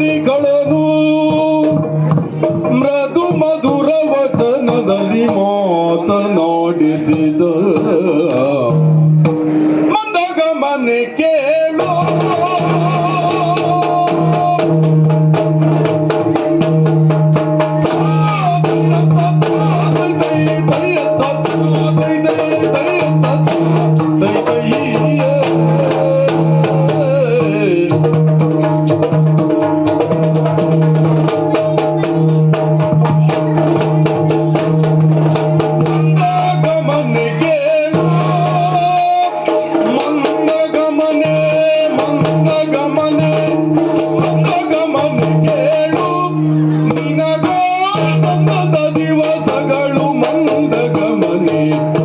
ಕವಿಗಳನು ಮೃದು ಮಧುರ ವಚನದಲ್ಲಿ ಮಾತನಾಡಿಸಿದ ดี